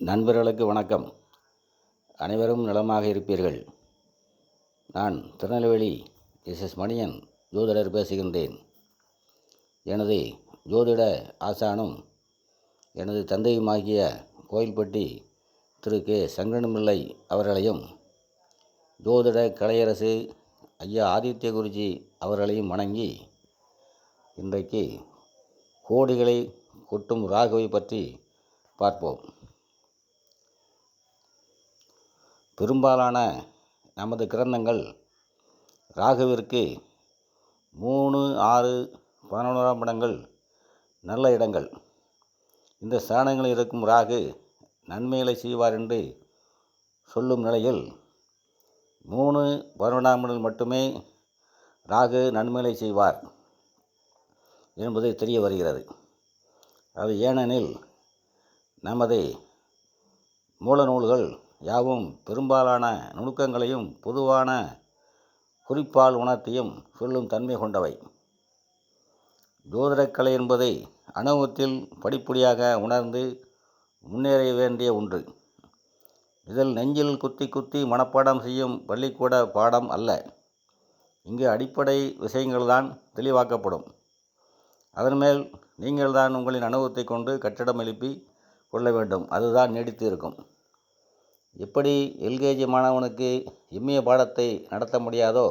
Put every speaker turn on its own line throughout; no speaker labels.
நண்பர்களுக்கு வணக்கம். அனைவரும் நலமாக இருப்பீர்கள். நான் திருநெல்வேலி எஸ். எஸ். மணியன் ஜோதிடர் பேசுகின்றேன். எனது ஜோதிட ஆசானும் எனது தந்தையுமாகிய கோயில்பட்டி திரு. கே. சங்கரன்பிள்ளை அவர்களையும் ஜோதிட கலையரசு ஐயா ஆதித்ய குருஜி அவர்களையும் வணங்கி இன்றைக்கு கோடிகளை கொட்டும் ராகுவை பற்றி பார்ப்போம். பெரும்பாலான நமது கிரந்தங்கள் ராகுவிற்கு மூணு ஆறு பதினொன்றாம் இடங்கள் நல்ல இடங்கள். இந்த ஸ்தானங்களில் இருக்கும் ராகு நன்மைகளை செய்வார் என்று சொல்லும் நிலையில் மூணு பதினொன்றாம் இடங்கள் மட்டுமே ராகு நன்மைகளை செய்வார் என்பது தெரிய வருகிறது. அது ஏனெனில் நமது மூல நூல்கள் யாவும் பெரும்பாலான நுணுக்கங்களையும் பொதுவான குறிப்பால் உணர்த்தியும் சொல்லும் தன்மை கொண்டவை. ஜோதிடக்கலை என்பதை அனுபவத்தில் படிப்படியாக உணர்ந்து முன்னேற வேண்டிய ஒன்று. இதில் நெஞ்சில் குத்தி குத்தி மனப்பாடம் செய்யும் பள்ளிக்கூட பாடம் அல்ல. இங்கு அடிப்படை விஷயங்கள்தான் தெளிவாக்கப்படும். அதன் மேல் நீங்கள்தான் உங்களின் அனுபவத்தை கொண்டு கட்டிடம் எழுப்பி கொள்ள வேண்டும். அதுதான் நீடித்து இருக்கும் எப்படி எல்கேஜி மாணவனுக்கு இம்மிய பாடத்தை நடத்த முடியாதோ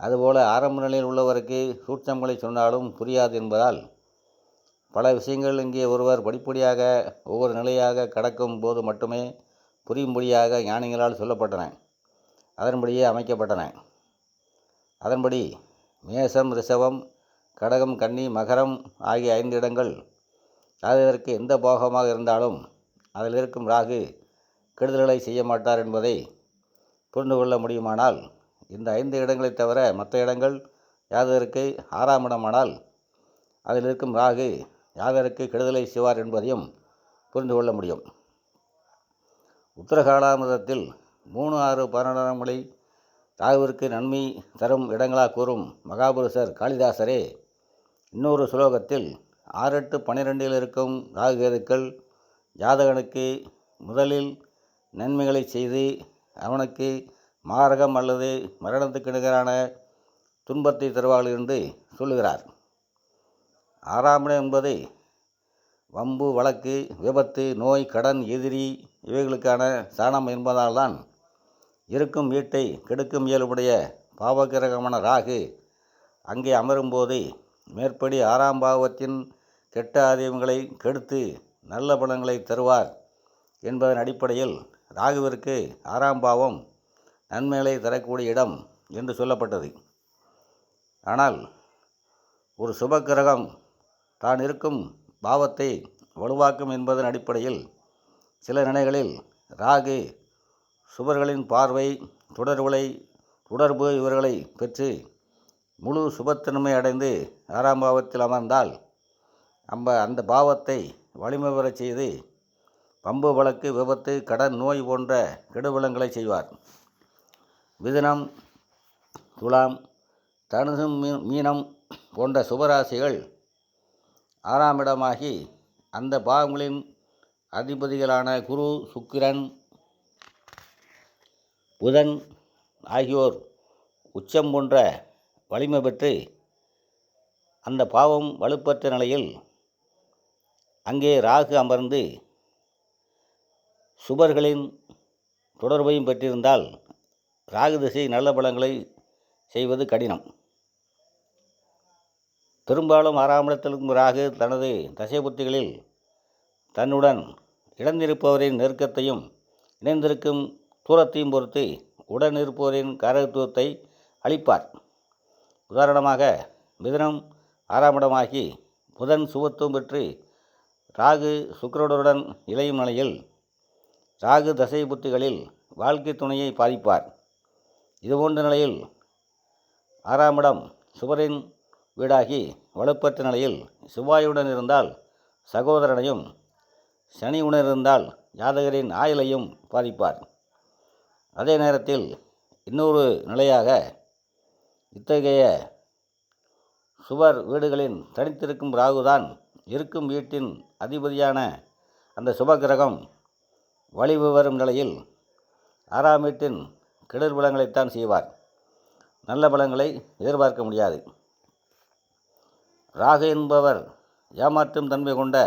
அதுபோல் ஆரம்ப நிலையில் உள்ளவருக்கு சூட்சங்களை சொன்னாலும் புரியாது என்பதால் பல விஷயங்கள் இங்கே ஒருவர் படிப்படியாக ஒவ்வொரு நிலையாக கடக்கும் போது மட்டுமே புரியும்படியாக ஞானிகளால் சொல்லப்பட்டன அதன்படியே அமைக்கப்பட்டன. அதன்படி மேசம் ரிஷவம் கடகம் கன்னி மகரம் ஆகிய ஐந்து இடங்கள் அதற்கு எந்த போகமாக இருந்தாலும் அதில் இருக்கும் ராகு கெடுதல்களை செய்ய மாட்டார் என்பதை புரிந்து கொள்ள முடியுமானால் இந்த ஐந்து இடங்களை தவிர மற்ற இடங்கள் யாதருக்கு ஆறாம் இடமானால் அதில் இருக்கும் ராகு யாதருக்கு கெடுதலை செய்வார் என்பதையும் புரிந்து கொள்ள முடியும். உத்தரகாலாமிரதத்தில் மூணு ஆறு பதினொன்றாம் மொழி ராகுவிற்கு நன்மை தரும் இடங்களாக கூறும் மகாபுருஷர் காளிதாசரே இன்னொரு சுலோகத்தில் ஆறெட்டு பன்னிரெண்டில் இருக்கும் ராகுகேதுக்கள் ஜாதகனுக்கு முதலில் நன்மைகளை செய்து அவனுக்கு மாரகம் அல்லது மரணத்துக்கு நிகரான துன்பத்தை தருவார்கள் என்று சொல்லுகிறார். ஆறாம் இடம் என்பது வம்பு வழக்கு விபத்து நோய் கடன் எதிரி இவைகளுக்கான சாணம் என்பதால்தான் இருக்கும் வீட்டை கெடுக்கும் இயல்புடைய பாவகிரகமான ராகு அங்கே அமரும்போது மேற்படி ஆறாம் பாவத்தின் கெட்ட ஆதியங்களை கெடுத்து நல்ல பலன்களை தருவார் என்பதன் அடிப்படையில் ராகுவிற்கு ஆறாம் பாவம் நன்மைகளை தரக்கூடிய இடம் என்று சொல்லப்பட்டது. ஆனால் ஒரு சுபக்கிரகம் தான் இருக்கும் பாவத்தை வலுவாக்கும் என்பதன் அடிப்படையில் சில நிலைகளில் ராகு சுபர்களின் பார்வை தொடர்புகளை தொடர்பு இவர்களை பெற்று முழு சுபத்தன்மை அடைந்து ஆறாம் பாவத்தில் அமர்ந்தால் நம்ம அந்த பாவத்தை வலிமை பெறச் செய்து பம்பு வழக்கு விபத்து கடன் நோய் போன்ற கெடுபலங்களை செய்வார். மிதுனம் துலாம் தனுசு மீ மீனம் போன்ற சுபராசிகள் ஆறாம் இடமாகி அந்த பாவங்களின் அதிபதிகளான குரு சுக்கிரன் புதன் ஆகியோர் உச்சம் போன்ற வலிமை பெற்று அந்த பாவம் வலுப்பற்ற நிலையில் அங்கே ராகு அமர்ந்து சுபர்களின் தொடர்பையும் பெற்றிருந்தால் ராகு திசை நல்ல பலங்களை செய்வது கடினம். பெரும்பாலும் ஆறாம் இடத்திலும் ராகு தனது தசை புத்திகளில் தன்னுடன் இழந்திருப்பவரின் நெருக்கத்தையும் இணைந்திருக்கும் தூரத்தையும் பொறுத்து உடன் இருப்பவரின் காரகத்துவத்தை அளிப்பார். உதாரணமாக மிதனம் ஆறாம் இடமாகி புதன் சுபத்துவம் பெற்று ராகு சுக்கரனுடன் இளையும் நிலையில் ராகு தசை புத்திகளில் வாழ்க்கை துணையை பாதிப்பார். இதுபோன்ற நிலையில் ஆறாம் இடம் சுவரின் வீடாகி வலுப்பற்ற நிலையில் செவ்வாயுடன் இருந்தால் சகோதரனையும் சனி உணர்ந்தால் ஜாதகரின் ஆயுளையும் பாதிப்பார். அதே நேரத்தில் இன்னொரு நிலையாக இத்தகைய சுவர் வீடுகளின் தனித்திருக்கும் ராகுதான் இருக்கும் வீட்டின் அதிபதியான அந்த சுபகிரகம் வலிவு வரும் நிலையில் ஆறாம் வீட்டின் கெடுர் பலங்களைத்தான் செய்வார். நல்ல பலங்களை எதிர்பார்க்க முடியாது. ராகு என்பவர் ஏமாற்றும் தன்மை கொண்ட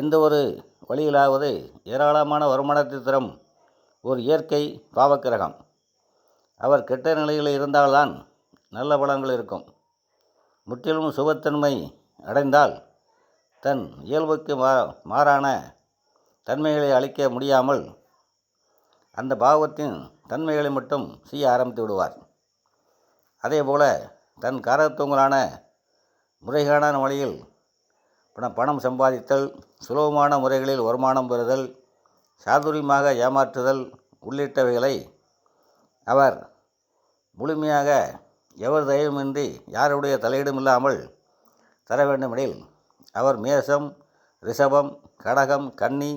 எந்த ஒரு வழியிலாவது ஏராளமான வருமானத்தை தரும் ஒரு இயற்கை பாவக்கிரகம். அவர் கெட்ட நிலையில் இருந்தால்தான் நல்ல பலன்கள் இருக்கும். முற்றிலும் சுபத்தன்மை அடைந்தால் தன் இயல்புக்கு மா மாறான தன்மைகளை அழிக்க முடியாமல் அந்த பாவத்தின் தன்மைகளை மட்டும் செய்ய ஆரம்பித்து விடுவார். அதே போல் தன் காரத்துவங்களான முறைகான வழியில் பணம் பணம் சம்பாதித்தல் சுலபமான முறைகளில் வருமானம் பெறுதல் சாதுரியமாக ஏமாற்றுதல் உள்ளிட்டவைகளை அவர் முழுமையாக எவர் தயவுமின்றி யாருடைய தலையீடும் இல்லாமல் தர வேண்டுமெனில் அவர் மேசம் ரிஷபம் கடகம் கன்னி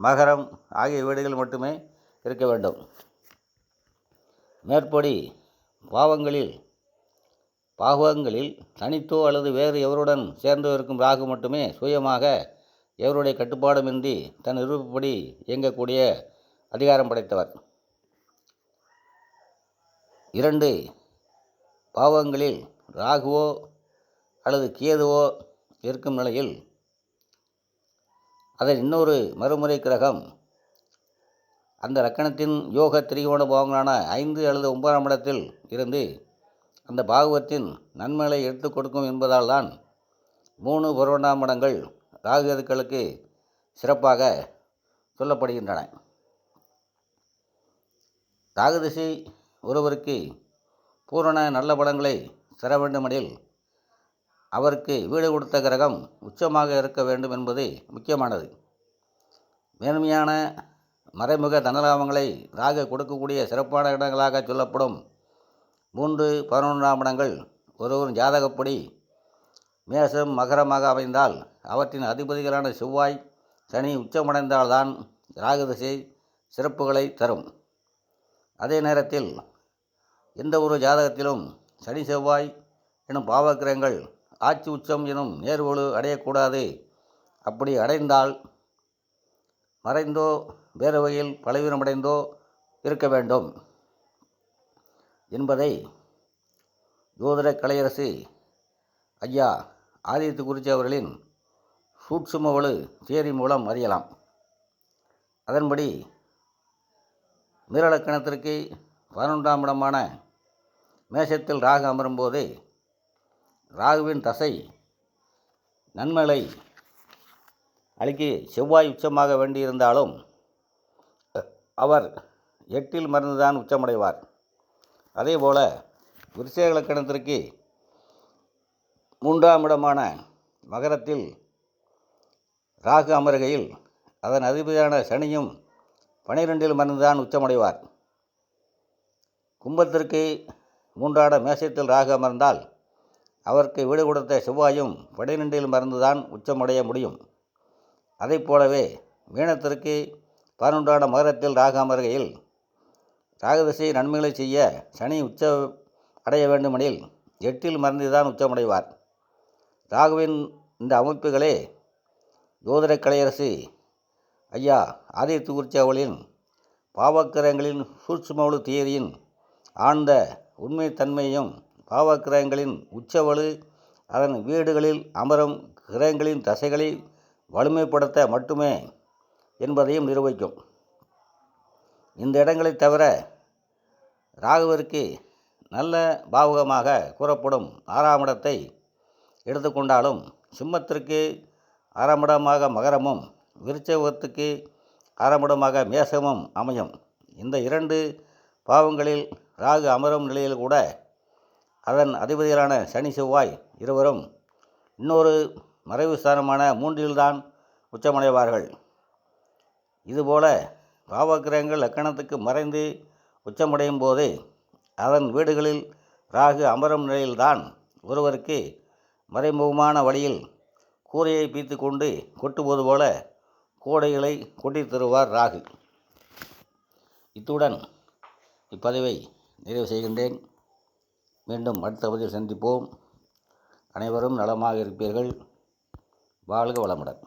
மகரம் ஆகிய வீடுகள் மட்டுமே இருக்க வேண்டும். மேற்படி பாவங்களில் பாவங்களில் தனித்தோ அல்லது வேறு எவருடன் சேர்ந்தோ இருக்கும் ராகு மட்டுமே சுயமாக எவருடைய கட்டுப்பாடுமின்றி தன் விருப்பப்படி இயங்கக்கூடிய அதிகாரம் படைத்தவர். இரண்டு பாவங்களில் ராகுவோ அல்லது கேதுவோ இருக்கும் நிலையில் அதன் இன்னொரு மறுமுறை கிரகம். அந்த லக்கணத்தின் யோக திரிகோண பாவங்களான ஐந்து அல்லது ஒன்பதாம் இடத்தில் இருந்து அந்த பாகவத்தின் நன்மைகளை எடுத்து கொடுக்கும் என்பதால் தான் மூணு பருவண்டாம் இடங்கள் ராகுகதுக்களுக்கு சிறப்பாக சொல்லப்படுகின்றன. ராகுதிசை ஒருவருக்கு பூரண நல்ல படங்களை தர வேண்டுமெனில் அவருக்கு வீடு கொடுத்த கிரகம் உச்சமாக இருக்க வேண்டும் என்பது முக்கியமானது. மேன்மையான மறைமுக தனலாபங்களை ராகு கொடுக்கக்கூடிய சிறப்பான இடங்களாக சொல்லப்படும் மூன்று பதினொன்றாம் இடங்கள் ஒருவரும் ஜாதகப்படி மேசம் மகரமாக அமைந்தால் அவற்றின் அதிபதிகளான செவ்வாய் சனி உச்சமடைந்தால்தான் ராகு திசை சிறப்புகளை தரும். அதே நேரத்தில் எந்த ஒரு ஜாதகத்திலும் சனி செவ்வாய் எனும் பாவக்கிரகங்கள் ஆட்சி உச்சம் எனும் நேர்வொழு அடையக்கூடாது. அப்படி அடைந்தால் மறைந்தோ வேறு வகையில் பலவீனமடைந்தோ இருக்க வேண்டும். என்பதை ஜோதிட கலையரசு ஐயா ஆதித்த குறிச்சி அவர்களின் சூட்சுமவளு தியரி மூலம் அறியலாம். அதன்படி மீரலக்கணத்திற்கு பதினொன்றாம் இடமான மேஷத்தில் ராக அமரும்போது ராகுவின் தசை நன்மலை அளிக்க செவ்வாய் உச்சமாக வேண்டியிருந்தாலும் அவர் எட்டில் மறந்துதான் உச்சமடைவார். அதேபோல விருச்சக இலக்கணத்திற்கு மூன்றாம் இடமான மகரத்தில் ராகு அமருகையில் அதன் அதிபதியான சனியும் பனிரெண்டில் மறந்துதான் உச்சமடைவார். கும்பத்திற்கு மூன்றாட மேசத்தில் ராகு அமர்ந்தால் அவருக்கு வீடு கொடுத்த செவ்வாயும் பனிரெண்டில் மறந்துதான் உச்சமடைய முடியும். அதைப் போலவே மீனத்திற்கு பதினொன்றாட மகரத்தில் ராகாமருகையில் அமர்கையில் ராகதிசை நன்மைகளை செய்ய சனி உச்ச அடைய வேண்டுமெனில் எட்டில் மறந்துதான் உச்சமடைவார். ராகுவின் இந்த அமைப்புகளே ஜோதிட கலையரசு ஐயா ஆதித்து குறிச்சாவலின் பாவக்கிரகங்களின் சூட்சுமவலு தியரியின் ஆழ்ந்த உண்மைத்தன்மையும் பாவக்கிரகங்களின் உச்சவலு அதன் வீடுகளில் அமரும் கிரகங்களின் தசைகளை வலிமைப்படுத்த மட்டுமே என்பதையும் நிரூபிக்கும் இந்த இடங்களை தவிர ராகுவிற்கு நல்ல பாவகமாக கூறப்படும் ஆறாம் இடத்தை எடுத்துக்கொண்டாலும் சிம்மத்திற்கு அறமிடமாக மகரமும் விருச்சவத்துக்கு அறமிடமாக மேசமும் அமையும். இந்த இரண்டு பாவங்களில் ராகு அமரும் நிலையில் கூட அதன் அதிபதிகளான சனி செவ்வாய் இருவரும் இன்னொரு மறைவு ஸ்தானமான மூன்றில்தான் உச்சமடைவார்கள். இதுபோல பாவக்கிரகங்கள் லக்கணத்துக்கு மறைந்து உச்சமடையும் போது அதன் வீடுகளில் ராகு அமரும் நிலையில்தான் ஒருவருக்கு மறைமுகமான வழியில் கூரையை பீத்து கொண்டு கொட்டுவது போல கோடைகளை கொட்டித் தருவார் ராகு. இத்துடன் இப்பதிவை நிறைவு செய்கின்றேன். மீண்டும் அடுத்த பதிவில் சந்திப்போம். அனைவரும் நலமாக இருப்பீர்கள். வாழ்க வளமுடன்.